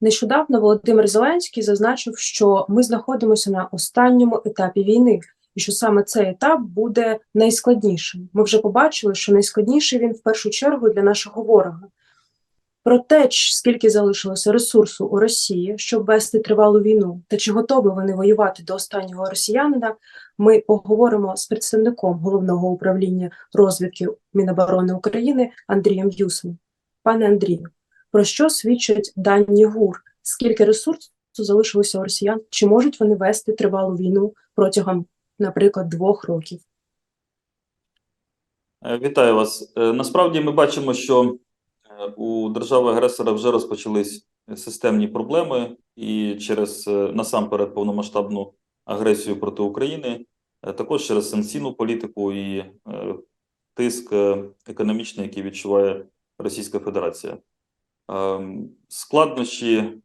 Нещодавно Володимир Зеленський зазначив, що ми знаходимося на останньому етапі війни, і що саме цей етап буде найскладнішим. Ми вже побачили, що найскладніший він в першу чергу для нашого ворога. Про те, скільки залишилося ресурсу у Росії, щоб вести тривалу війну, та чи готові вони воювати до останнього росіянина, ми поговоримо з представником головного управління розвідки Міноборони України Андрієм Юсом. Пане Андрію, про що свідчать дані ГУР? Скільки ресурсу залишилося у росіян? Чи можуть вони вести тривалу війну протягом, наприклад, двох років? Е, Вітаю вас. Е, Насправді ми бачимо, що е, у держави-агресора вже розпочались системні проблеми, і через насамперед повномасштабну агресію проти України, також через санкційну політику і тиск економічний, який відчуває Російська Федерація. Ем, Складнощі е,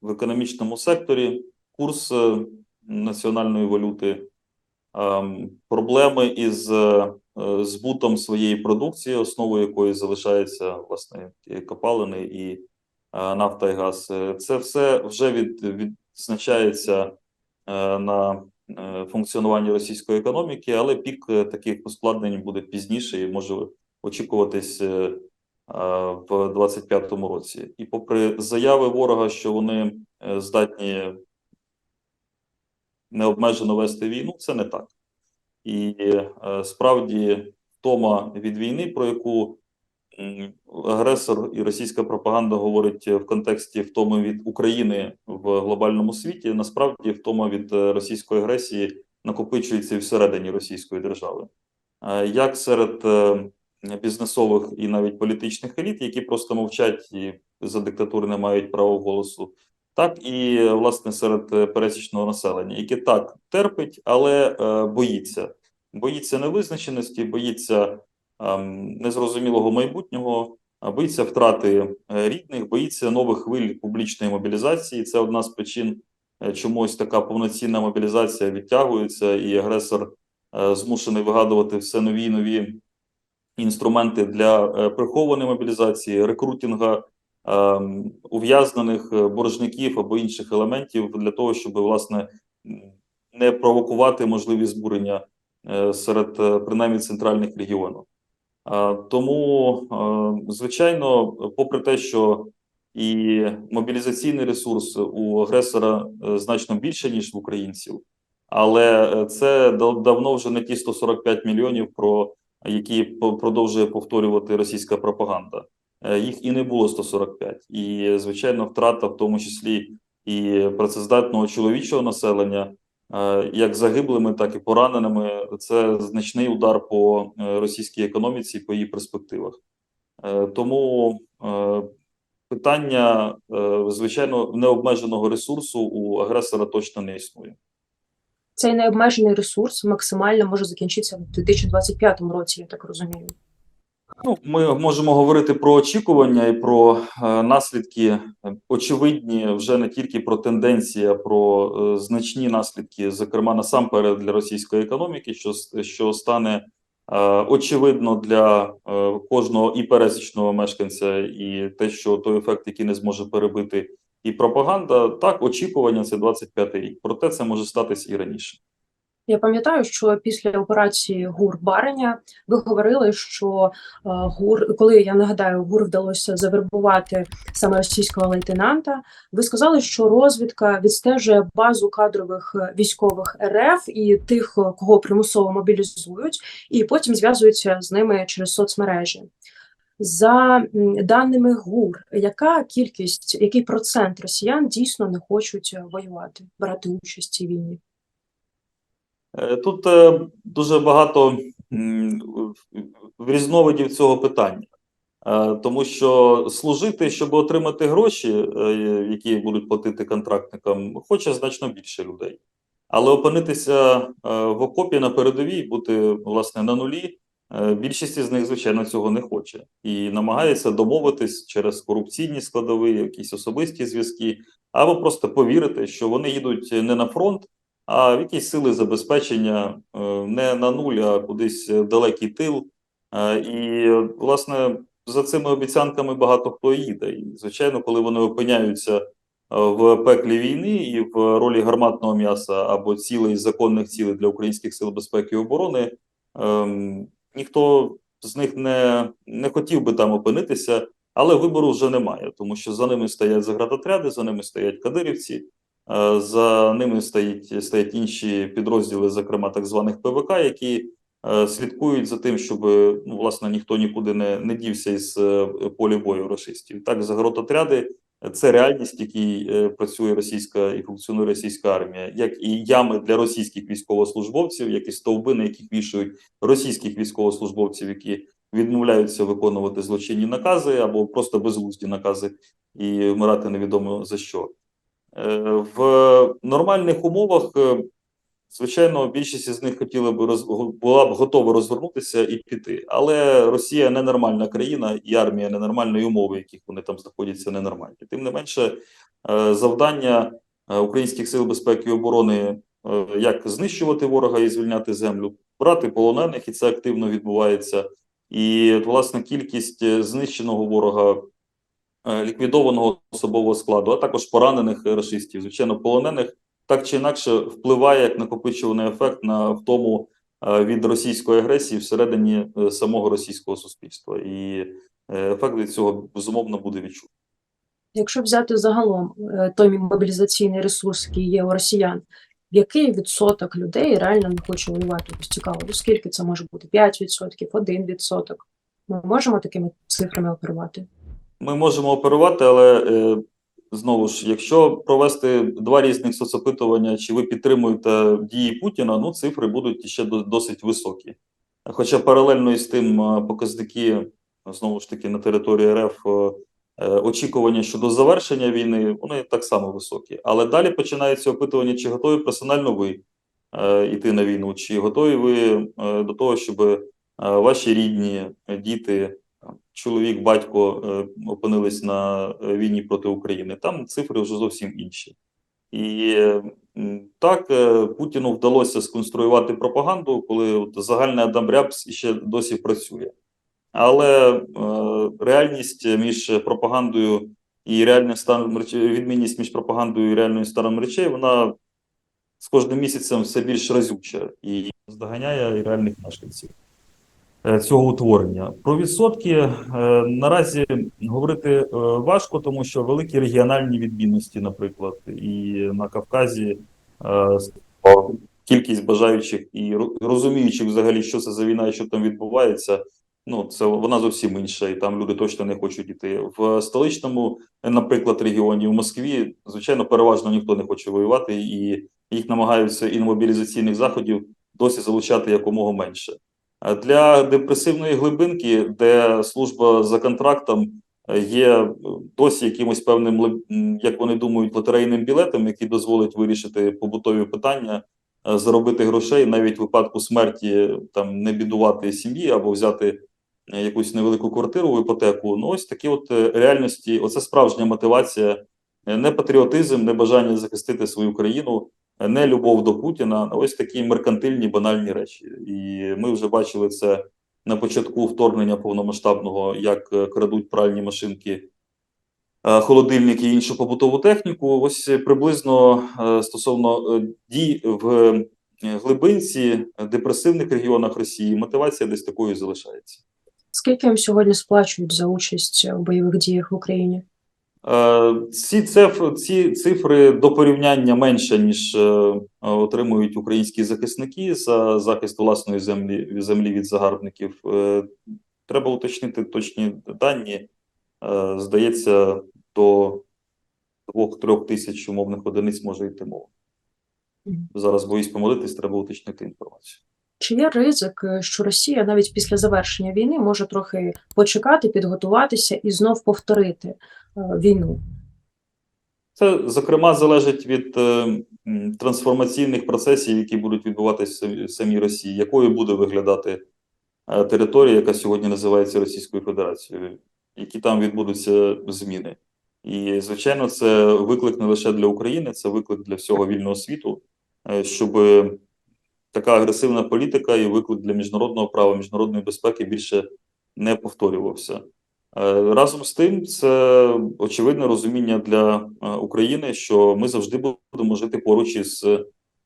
в економічному секторі, курс е, національної валюти, ем, проблеми із е, збутом своєї продукції, основою якої залишається власне копалини і нафта і газ. Це все вже від, відзначається на функціонуванні російської економіки, але пік таких ускладнень буде пізніше і може очікуватись в 25-му році. І попри заяви ворога, що вони е, здатні необмежено вести війну, це не так. І е, справді втома від війни, про яку агресор і російська пропаганда говорить в контексті втоми від України в глобальному світі, насправді втома від е, російської агресії накопичується і всередині Російської держави, Е, як серед е, бізнесових і навіть політичних еліт, які просто мовчать і за диктатури не мають права голосу, так і власне серед е, пересічного населення, яке так терпить, але е, боїться. Боїться невизначеності, боїться ем, незрозумілого майбутнього, боїться втрати е, рідних, боїться нових хвиль публічної мобілізації. Це одна з причин, чому ось така повноцінна мобілізація відтягується, і агресор змушений вигадувати все нові нові інструменти для е, прихованої мобілізації, рекрутінга ем, ув'язнених е, боржників або інших елементів для того, щоб власне не провокувати можливі збурення е, серед принаймні центральних регіонів. Тому, звичайно, попри те, що і мобілізаційний ресурс у агресора значно більше, ніж в українців, але це дав- давно вже не ті 145 мільйонів, про які продовжує повторювати російська пропаганда. Е, Їх і не було 145. І, звичайно, втрата, в тому числі і працездатного чоловічого населення, е, як загиблими, так і пораненими. Це значний удар по е, російській економіці, по її перспективах. Тому питання, звичайно, необмеженого ресурсу у агресора точно не існує. Цей необмежений ресурс максимально може закінчитися в 2025 році, я так розумію. Ну, ми можемо говорити про очікування і про е, наслідки е, очевидні вже не тільки про тенденції, а про е, значні наслідки, зокрема насамперед для російської економіки, що що стане е, очевидно для е, кожного і пересічного мешканця, і те, що той ефект, який не зможе перебити, і пропаганда. Так, очікування це 25-й рік. Проте це може статись і раніше. Я пам'ятаю, що після операції ГУР Бареня ви говорили, що е, ГУР, коли я нагадаю, ГУР вдалося завербувати саме російського лейтенанта. Ви сказали, що розвідка відстежує базу кадрових е, військових РФ і тих, кого примусово мобілізують, і потім зв'язуються з ними через соцмережі. За даними ГУР, яка кількість, який процент росіян дійсно не хочуть е, воювати, брати участь в цій війні? Е, Тут е, дуже багато різновидів цього питання, тому що служити, щоб отримати гроші, які будуть платити контрактникам, хоче значно більше людей. Але опинитися в окопі на передовій, бути власне на нулі, більшість з них, звичайно, цього не хоче і намагається домовитись через корупційні складові, якісь особисті зв'язки, або просто повірити, що вони їдуть не на фронт а в якісь сили забезпечення е, не на нуль, а кудись е, далекий тил. Е, І, власне, за цими обіцянками багато хто їде. І, звичайно, коли вони опиняються е, в пеклі війни і в ролі гарматного м'яса або цілей законних цілей для українських сил безпеки і оборони, ем, ніхто з них не, не хотів би там опинитися, але вибору вже немає, тому що за ними стоять заградотряди, за ними стоять кадирівці, е, за ними стоять, стоять інші підрозділи, зокрема так званих ПВК, які е, слідкують за тим, щоб ну, власне ніхто нікуди не, не дівся із е, полі бою рашистів. Так, заградотряди це реальність, в якій е, працює російська і функціонує російська армія, як і ями для російських військовослужбовців, як і стовби, на яких вішають російських військовослужбовців, які відмовляються виконувати злочинні накази або просто безглузді накази і вмирати невідомо за що. Е, В нормальних умовах, е, звичайно, більшість із них хотіла б роз... була б готова розвернутися і піти. Але Росія ненормальна країна, і армія ненормальна, і умови, яких вони там знаходяться, ненормальні. Тим не менше, е, завдання е, українських сил безпеки і оборони е, як знищувати ворога і звільняти землю, брати полонених, і це активно відбувається. І от, власне кількість знищеного ворога, ліквідованого особового складу, а також поранених рашистів, звичайно, полонених так чи інакше впливає як накопичуваний ефект на втому е, від російської агресії всередині е, самого російського суспільства, і е, ефект від цього безумовно буде відчутний. Якщо взяти загалом той мобілізаційний ресурс, який є у росіян, який відсоток людей реально не хоче воювати? Ось цікаво, ну скільки це може бути? 5%, 1%? Ми можемо такими цифрами оперувати? Ми можемо оперувати, але знову ж, якщо провести два різних соцопитування, чи ви підтримуєте дії Путіна, ну цифри будуть ще досить високі. Хоча паралельно із тим е, показники знову ж таки на території РФ е, е, очікування щодо завершення війни, вони так само високі. Але далі починається опитування, чи готові персонально ви е, йти на війну, чи готові ви е, до того, щоб е, ваші рідні, е, діти, чоловік, батько е, опинились на е, війні проти України. Там цифри вже зовсім інші. І так е, Путіну вдалося сконструювати пропаганду, коли от загальний Адам Рябс ще досі працює. Але е, реальність між пропагандою і реальним станом речей, відмінність між пропагандою і реальним станом речей, вона з кожним місяцем все більш разюча і здоганяє і реальних мешканців цього утворення. Про відсотки е, наразі говорити е, важко, тому що великі регіональні відмінності, наприклад, і на Кавказі е, кількість бажаючих і розуміючих взагалі, що це за війна і що там відбувається. Ну, це вона зовсім інша, і там люди точно не хочуть іти. В столичному, е, наприклад, регіоні в Москві, звичайно, переважно ніхто не хоче воювати, і їх намагаються і на мобілізаційних заходів досі залучати якомога менше. Для депресивної глибинки, де служба за контрактом е, є е, досі якимось певним, як вони думають, лотерейним білетом, який дозволить вирішити побутові питання, е, заробити грошей, навіть в випадку смерті там не бідувати сім'ї або взяти якусь невелику квартиру в іпотеку. Ну, ось такі от реальності, оце справжня мотивація, не патріотизм, не бажання захистити свою країну, не любов до Путіна. Ось такі меркантильні банальні речі. І ми вже бачили це на початку вторгнення повномасштабного, як е, крадуть пральні машинки. е, Холодильники і іншу побутову техніку. Ось приблизно е, стосовно дій в глибинці депресивних регіонах Росії мотивація десь такою залишається. Скільки їм сьогодні сплачують за участь у бойових діях в Україні? Ці цифри, ці цифри до порівняння менше, ніж е, отримують українські захисники за захист власної землі, землі від загарбників. Е, Треба уточнити точні дані. Е, Здається, до 2-3 тисяч умовних одиниць може йти мова. Зараз боюсь помилитись, треба уточнити інформацію. Чи є ризик, що Росія навіть після завершення війни може трохи почекати, підготуватися і знов повторити війну? Це, зокрема, залежить від е, трансформаційних процесів, які будуть відбуватися в в самій Росії, якою буде виглядати е, територія, яка сьогодні називається Російською Федерацією, які там відбудуться зміни. І, звичайно, це виклик не лише для України, це виклик для всього вільного світу, е, щоб така агресивна політика і виклик для міжнародного права, міжнародної безпеки більше не повторювався. Е, Разом з тим, це очевидне розуміння для е, України, що ми завжди будемо жити поруч із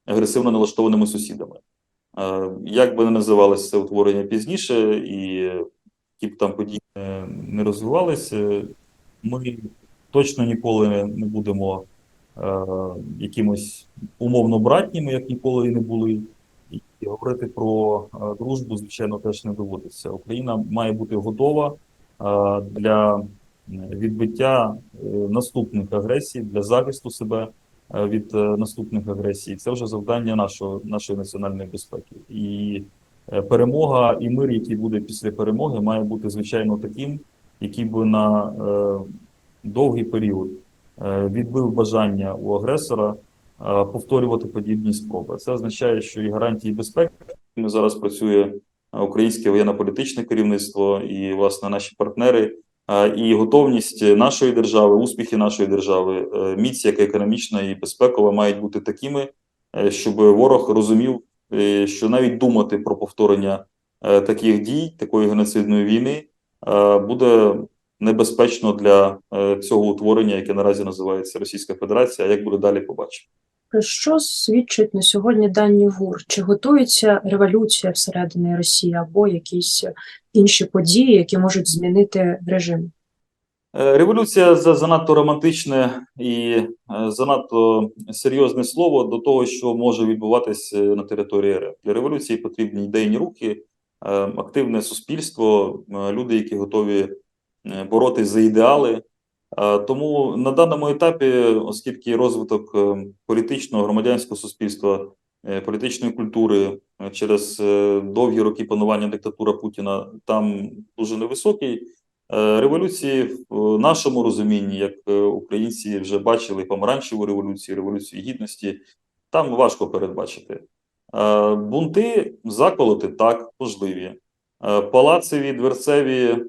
агресивно налаштованими сусідами. Е, Як би не називалося це утворення пізніше, і які б там події не розвивалися, ми точно ніколи не будемо якимось умовно братніми, як ніколи і не були. І говорити про дружбу, звичайно, теж не доводиться. Україна має бути готова для відбиття е, наступних агресій, для захисту себе е, від е, наступних агресій. Це вже завдання нашого, нашої національної безпеки. І е, перемога і мир, який буде після перемоги, має бути звичайно таким, який би на е, довгий період е, відбив бажання у агресора е, повторювати подібні спроби. Це означає, що і гарантії безпеки ми зараз працює е, українське воєнно-політичне керівництво і власне наші партнери. І готовність нашої держави, успіхи нашої держави, е, міць, як економічна і безпекова, мають бути такими, е, щоб ворог розумів, е, що навіть думати про повторення таких дій, такої геноцидної війни, буде небезпечно для цього утворення, яке наразі називається Російська Федерація. А як буде далі, побачимо. Про що свідчать на сьогодні дані ГУР? Чи готується революція всередині Росії або якісь інші події, які можуть змінити режим? Е, Революція за занадто романтичне і е, занадто серйозне слово до того, що може відбуватись е, на території РФ. Для революції потрібні ідейні рухи, е, активне суспільство, люди, які готові боротись за ідеали. Е, Тому на даному етапі, оскільки розвиток е, політичного громадянського суспільства, е, політичної культури через довгі роки панування диктатура Путіна там дуже невисокий. Революції в нашому розумінні, як українці вже бачили помаранчеву революцію, революцію гідності, там важко передбачити. Бунти, заколоти так, можливі. Палацеві, дверцеві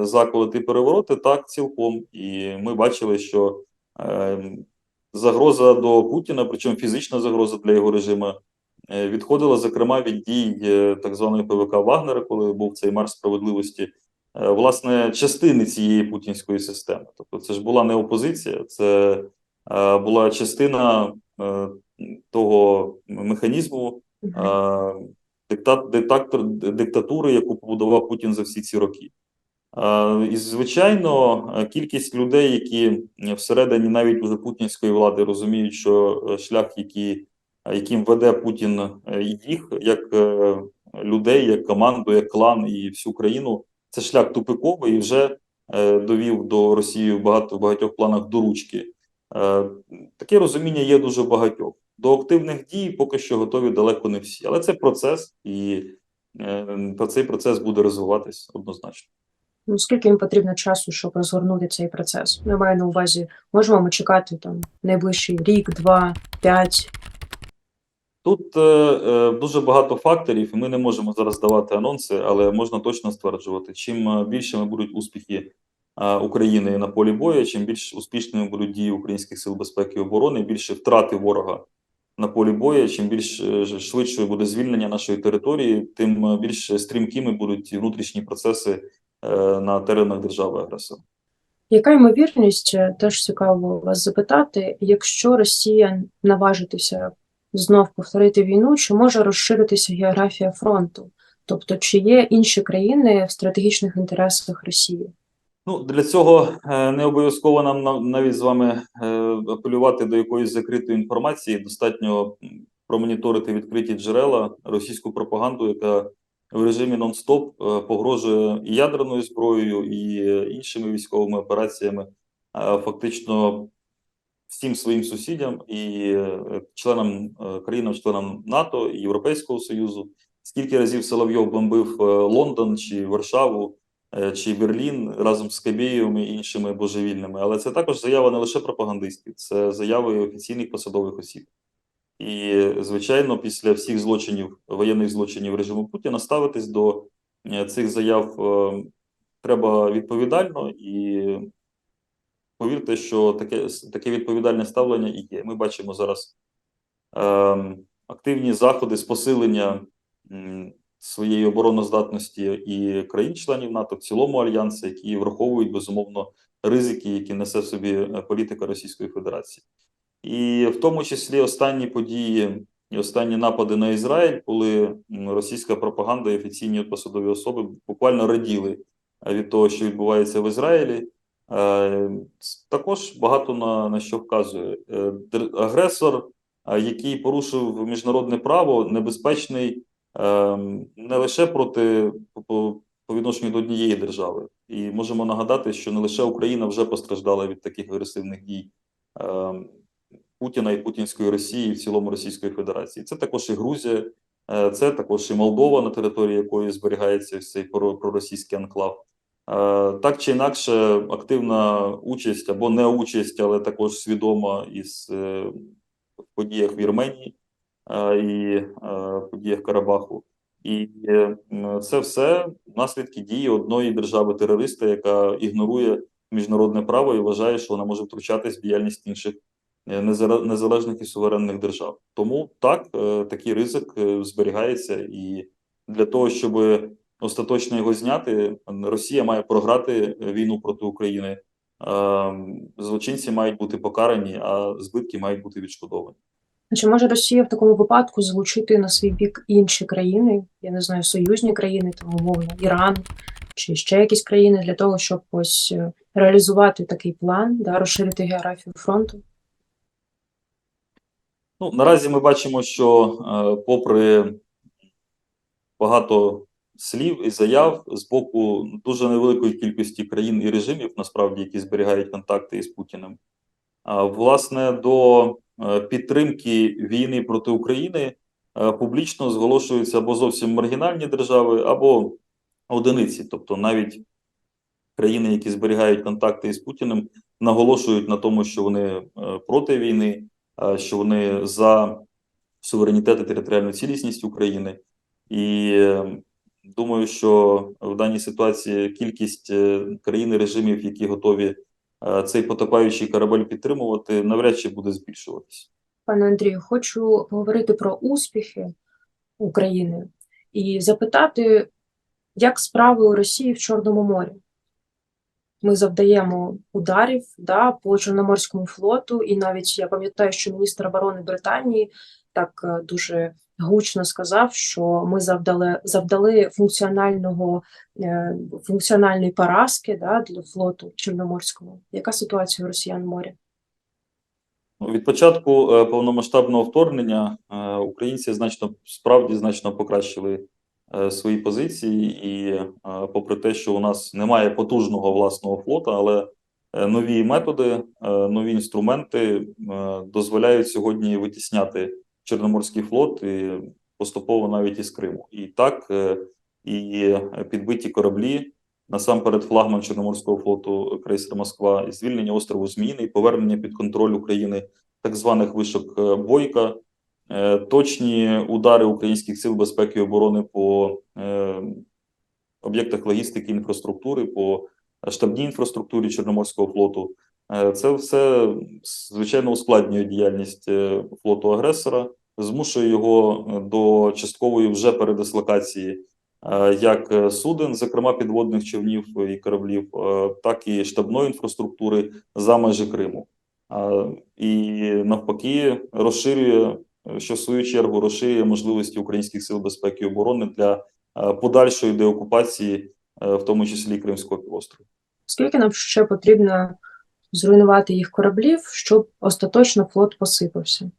заколоти, перевороти так, цілком. І ми бачили, що е, загроза до Путіна, причому фізична загроза для його режиму, е, відходила, зокрема, від дій е, так званої ПВК Вагнера, коли був цей марш справедливості е, власне частини цієї путінської системи. Тобто, це ж була не опозиція, це е, була частина е, того механізму е, диктат, диктатор, диктатури, яку побудував Путін за всі ці роки. Е, І, звичайно, е, кількість людей, які всередині навіть уже путінської влади розуміють, що е, шлях, який, е, яким веде Путін е, їх, як е, людей, як команду, як клан і всю країну, це шлях тупиковий і вже е, довів до Росії в багато в багатьох планах до ручки. Е, таке розуміння є дуже багатьох. До активних дій поки що готові далеко не всі. Але це процес, і е, про цей процес буде розвиватись однозначно. Ну, скільки їм потрібно часу, щоб розгорнути цей процес? Я маю на увазі, можемо ми чекати там найближчий рік, два, п'ять. Тут е, е, дуже багато факторів, і ми не можемо зараз давати анонси, але можна точно стверджувати, чим е, більшими будуть успіхи е, України на полі бою, чим більш успішними будуть дії українських сил безпеки і оборони, більше втрати ворога на полі бою, чим більш швидшою буде звільнення нашої території, тим більш стрімкими будуть внутрішні процеси на теренах держави агресора. Яка ймовірність, е, теж цікаво вас запитати, якщо Росія наважитися знов повторити війну, чи може розширитися географія фронту? Тобто, чи є інші країни в стратегічних інтересах Росії? Ну, для цього е, не обов'язково нам нав- навіть з вами е, апелювати до якоїсь закритої інформації. Достатньо промоніторити відкриті джерела, російську пропаганду, яка в режимі нон-стоп е, погрожує і ядерною зброєю, і е, іншими військовими операціями, е, фактично всім своїм сусідям і членам е, країнам-членам НАТО і Європейського Союзу. Скільки разів Соловйов бомбив Лондон чи Варшаву, чи Берлін разом з Кабєєвим і іншими божевільними. Але це також заява не лише пропагандистів, це заяви офіційних посадових осіб. І, звичайно, після всіх злочинів, воєнних злочинів режиму Путіна ставитись до е, цих заяв е, треба відповідально і повірте, що таке, таке відповідальне ставлення і є. Ми бачимо зараз ем, активні заходи з посилення своєї обороноздатності і країн-членів НАТО, в цілому альянсу, які враховують безумовно ризики, які несе в собі е, політика Російської Федерації. І в тому числі останні події і останні напади на Ізраїль, коли російська пропаганда і офіційні посадові особи буквально раділи е, від того, що відбувається в Ізраїлі. Е, Також багато на, на що вказує. Е, Агресор, який порушив міжнародне право, небезпечний е, не лише проти по, відношенню до однієї держави. І можемо нагадати, що не лише Україна вже постраждала від таких агресивних дій е, Путіна і Путінської Росії, і в цілому Російської Федерації. Це також і Грузія, е, це також і Молдова, на території якої зберігається цей про- проросійський анклав. Е, Так чи інакше, активна участь або не участь, але також свідома із е, в подіях Вірменії і подіях Карабаху. І це все наслідки дії одної держави-терориста, яка ігнорує міжнародне право і вважає, що вона може втручатись в діяльність інших незалежних і суверенних держав. Тому так, е, такий ризик е, зберігається, і для того, щоб остаточно його зняти, Росія має програти е, війну проти України. Злочинці мають бути покарані, а збитки мають бути відшкодовані. Чи може Росія в такому випадку залучити на свій бік інші країни, я не знаю, союзні країни, там умовно Іран чи ще якісь країни для того, щоб ось реалізувати такий план, да, розширити географію фронту? Ну, наразі ми бачимо, що е, попри багато слів і заяв з боку дуже невеликої кількості країн і режимів, насправді, які зберігають контакти із Путіним, власне, до е, підтримки війни проти України е, публічно зголошуються або зовсім маргінальні держави, або одиниці, тобто навіть країни, які зберігають контакти із Путіним, наголошують на тому, що вони проти війни, що вони за суверенітет і територіальну цілісність України. І е, думаю, що в даній ситуації кількість е, країн і режимів, які готові е, цей потопаючий корабель підтримувати, навряд чи буде збільшуватися. Пане Андрію, хочу поговорити про успіхи України і запитати, як справи у Росії в Чорному морі. Ми завдаємо ударів да, по Чорноморському флоту, і навіть я пам'ятаю, що міністр оборони Британії так е, дуже гучно сказав, що ми завдали, завдали функціонального, е, функціональної поразки да, для флоту Чорноморського. Яка ситуація у росіян в морі? Від початку е, повномасштабного вторгнення українці значно справді значно покращили свої позиції, і е, попри те, що у нас немає потужного власного флота, але е, нові методи, е, нові інструменти е, дозволяють сьогодні витісняти Чорноморський флот і поступово навіть із Криму. І так, е, і підбиті кораблі. Насамперед, флагман Чорноморського флоту крейсер Москва, і звільнення острову Зміїний, повернення під контроль України так званих вишок е, Бойка, е, точні удари українських сил безпеки і оборони по е, об'єктах логістики інфраструктури, по штабній інфраструктурі Чорноморського флоту. Е, Це все звичайно ускладнює діяльність е, флоту агресора, змушує його е, до часткової вже передислокації е, як е, суден, зокрема підводних човнів і кораблів, е, так і штабної інфраструктури за межі Криму. І навпаки розширює, е, що в свою чергу розширює можливості українських сил безпеки і оборони для е, подальшої деокупації, е, в тому числі Кримського півострова. Скільки нам ще потрібно зруйнувати їх кораблів, щоб остаточно флот посипався?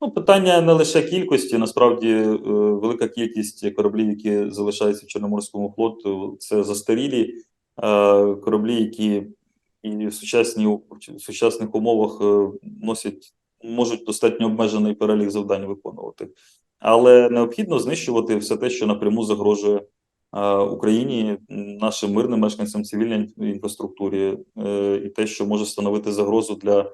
Ну, питання не лише кількості. Насправді, е, велика кількість кораблів, які залишаються в Чорноморському флоту, це застарілі е, кораблі, які і в сучасній в сучасних умовах е, носять можуть достатньо обмежений перелік завдань виконувати, але необхідно знищувати все те, що напряму загрожує е, Україні, нашим мирним мешканцям цивільній інфраструктурі, е, і те, що може становити загрозу для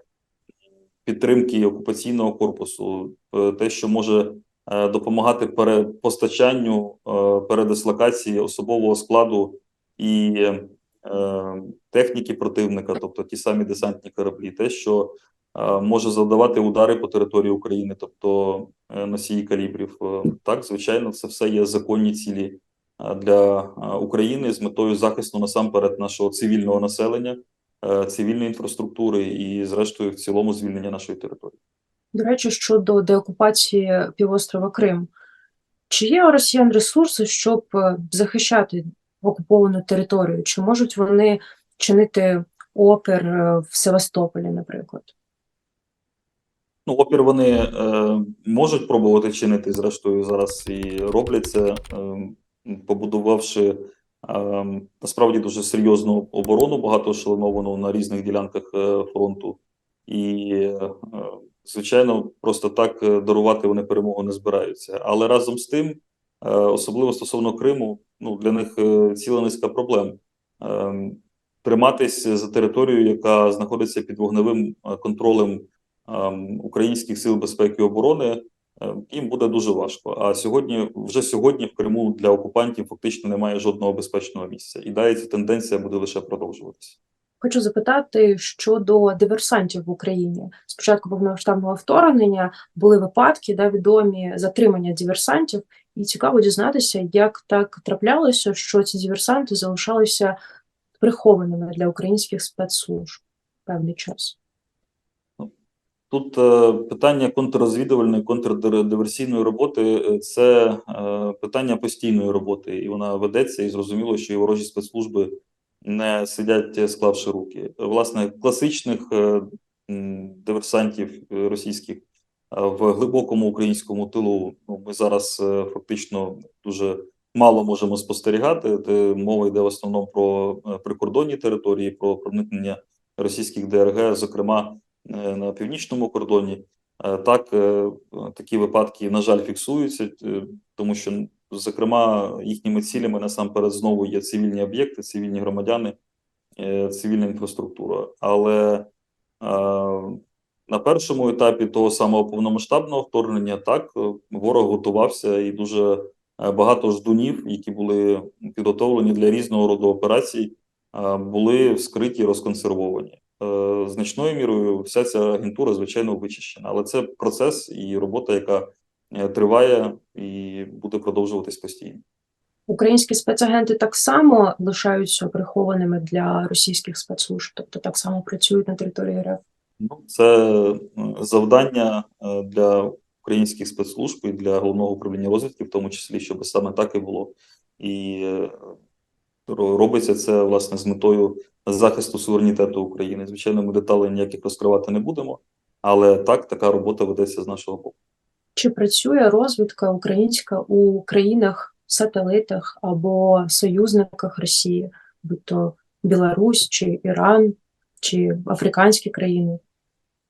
підтримки окупаційного корпусу, е, те, що може е, допомагати перепостачанню, е, передислокації особового складу і е, техніки противника, тобто ті самі десантні кораблі, те, що може завдавати удари по території України, тобто е, носії калібрів. Е, Так, звичайно, це все є законні цілі е, для е, України з метою захисту насамперед нашого цивільного населення, е, цивільної інфраструктури і, зрештою, в цілому звільнення нашої території. До речі, щодо деокупації півострова Крим, чи є у росіян ресурси, щоб е, захищати окуповану територію? Чи можуть вони чинити опір е, в Севастополі, наприклад? Ну, опір вони е, можуть пробувати чинити, зрештою, зараз і роблять це, е, побудувавши е, насправді дуже серйозну оборону, багатоешелоновану на різних ділянках е, фронту. І, е, звичайно, просто так е, дарувати вони перемогу не збираються. Але разом з тим, е, особливо стосовно Криму, ну, для них е, ціла низка проблем. Е, триматись за територію, яка знаходиться під вогневим е, контролем ем, українських сил безпеки і оборони, е, їм буде дуже важко. А сьогодні, вже сьогодні, в Криму для окупантів фактично немає жодного безпечного місця. І далі ця тенденція буде лише продовжуватися. Хочу запитати щодо диверсантів в Україні. Спочатку повномасштабного вторгнення були випадки, да, відомі затримання диверсантів, і цікаво дізнатися, як так траплялося, що ці диверсанти залишалися прихованими для українських спецслужб певний час. Тут е, питання контррозвідувальної, контрдиверсійної роботи е, це е, питання постійної роботи, і вона ведеться, і зрозуміло, що і ворожі спецслужби не сидять, склавши руки. Власне, класичних диверсантів російських в глибокому українському тилу ну, ми зараз фактично дуже мало можемо спостерігати. Мова йде в основному про прикордонні території, про проникнення російських ДРГ, зокрема на північному кордоні. Е, Так, е, такі випадки, на жаль, фіксуються, е, тому що, зокрема, їхніми цілями насамперед знову є цивільні об'єкти, цивільні громадяни, е, цивільна інфраструктура. Але е, на першому етапі того самого повномасштабного вторгнення так е, ворог готувався і дуже е, багато ждунів, які були підготовлені для різного роду операцій, е, були вскриті, розконсервовані. Е, Значною мірою вся ця агентура, звичайно, вичищена, але це процес і робота, яка е, триває і буде продовжуватись постійно. Українські спецагенти так само лишаються прихованими для російських спецслужб, тобто так само працюють на території РФ. Ну, це е, завдання для українських спецслужб і для головного управління розвідки, в тому числі, щоб саме так і було. І робиться це власне з метою захисту суверенітету України. Звичайно, ми деталей ніяких розкривати не будемо, але так, така робота ведеться з нашого боку. Чи працює розвідка українська у країнах сателитах або союзниках Росії, будь то Білорусь чи Іран, чи африканські країни?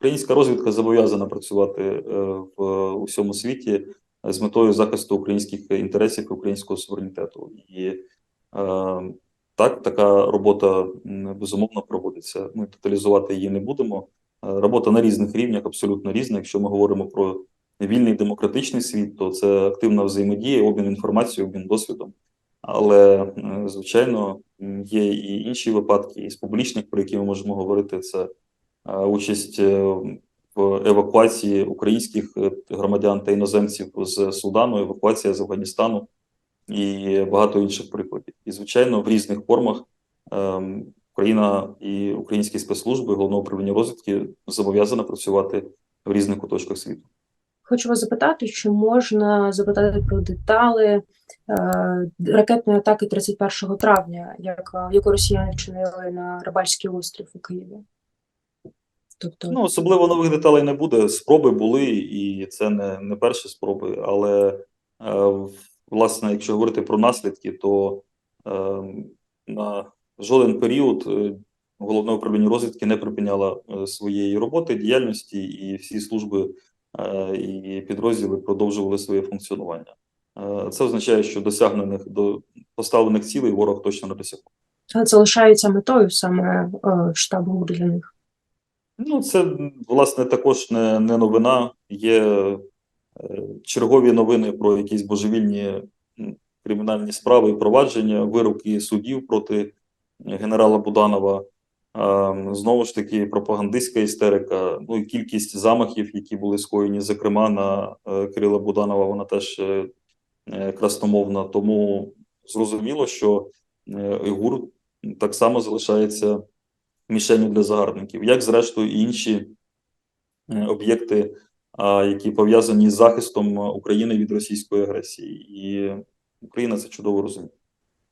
Українська розвідка зобов'язана працювати е, в усьому світі з метою захисту українських інтересів і українського суверенітету. І так, така робота безумовно проводиться. Ми тоталізувати її не будемо. Е, Робота на різних рівнях, абсолютно різна. Якщо ми говоримо про вільний демократичний світ, то це активна взаємодія, обмін інформацією, обмін досвідом. Але, е, звичайно, є і інші випадки із публічних, про які ми можемо говорити. Це е, участь е, в евакуації українських е, громадян та іноземців з Судану, евакуація з Афганістану і багато інших прикладів. І, звичайно, в різних формах ем, Україна і українські спецслужби головного управління розвідки зобов'язана працювати в різних куточках світу. Хочу вас запитати, чи можна запитати про деталі е, ракетної атаки 31 травня, яка, яку росіяни вчинили на Рибальський острів у Києві? Тобто, Ну, особливо нових деталей не буде. Спроби були, і це не, не перші спроби. Але, е, власне, якщо говорити про наслідки, то е, на жоден період е, головне управління розвідки не припиняло е, своєї роботи, діяльності, і всі служби е, і підрозділи продовжували своє функціонування. Це означає, що досягнених до поставлених цілей ворог точно не досягнув. це залишається метою саме е, штабу для них. Ну, це власне також не, не новина. Є чергові новини про якісь божевільні кримінальні справи і провадження, вироки судів проти генерала Буданова. Знову ж таки, пропагандистська істерика, ну і кількість замахів, які були скоєні, зокрема на е, Кирила Буданова, вона теж е, е, красномовна. Тому зрозуміло, що е, ГУР так само залишається мішенью для загарбників, як зрештою інші об'єкти, які пов'язані з захистом України від російської агресії. І Україна це чудово розуміє.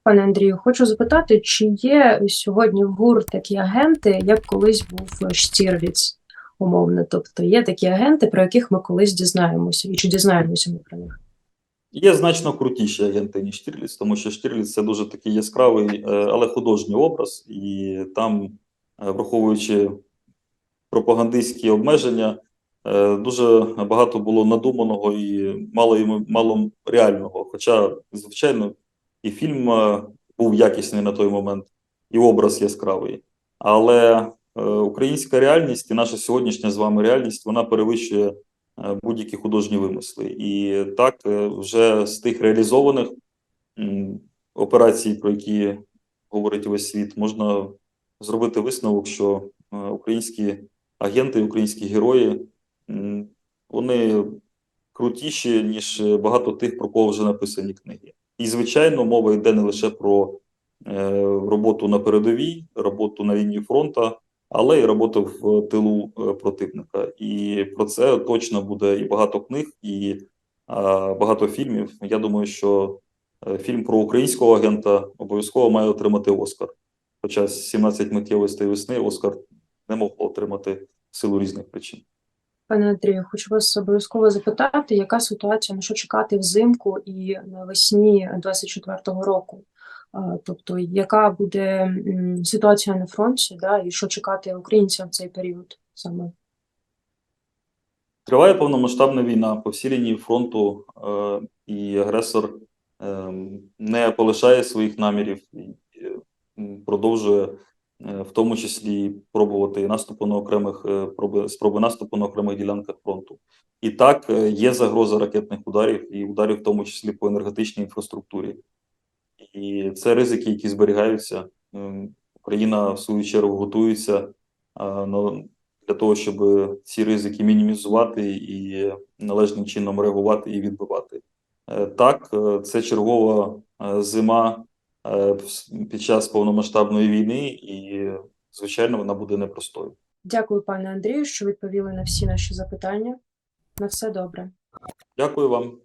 Пане Андрію, хочу запитати, чи є сьогодні в ГУР такі агенти, як колись був Штірліц, умовно? Тобто є такі агенти, про яких ми колись дізнаємося, і чи дізнаємося ми про них? Є значно крутіші агенти, ніж Штірліц, тому що Штірліц це дуже такий яскравий, е, але художній образ, і там, е, враховуючи пропагандистські обмеження, дуже багато було надуманого і мало, йому- мало реального. Хоча, звичайно, і фільм е, був якісний на той момент, і образ яскравий. Але е, українська реальність і наша сьогоднішня з вами реальність вона перевищує е, будь-які художні вимисли. І так, е, вже з тих реалізованих операцій, про які говорить весь світ, можна зробити висновок, що е, українські агенти, українські герої, вони крутіші, ніж багато тих, про кого вже написані книги. І, звичайно, мова йде не лише про е, роботу на передовій, роботу на лінії фронту, але й роботу в тилу е, противника. І про це точно буде і багато книг, і багато фільмів. Я думаю, що е, фільм про українського агента обов'язково має отримати Оскар. Хоча з 17 миттєвостей весни Оскар не мог отримати в силу різних причин. Пане Андрію, хочу вас обов'язково запитати, яка ситуація, на що чекати взимку і навесні 24-го року? Тобто, яка буде ситуація на фронті, да, і що чекати українцям в цей період саме? Триває повномасштабна війна по всій лінії фронту, е, і агресор е, не полишає своїх намірів і е, продовжує, в тому числі, пробувати наступу на окремих е, проби, спроби наступу на окремих ділянках фронту. І так е, є загроза ракетних ударів і ударів, в тому числі по енергетичній інфраструктурі. І це ризики, які зберігаються. Україна в свою чергу готується для того, щоб ці ризики мінімізувати і належним чином реагувати і відбивати. Е, Так, е, це чергова е, зима е, під час повномасштабної війни, і, звичайно, вона буде непростою. Дякую, пане Андрію, що відповіли на всі наші запитання. На все добре. Дякую вам.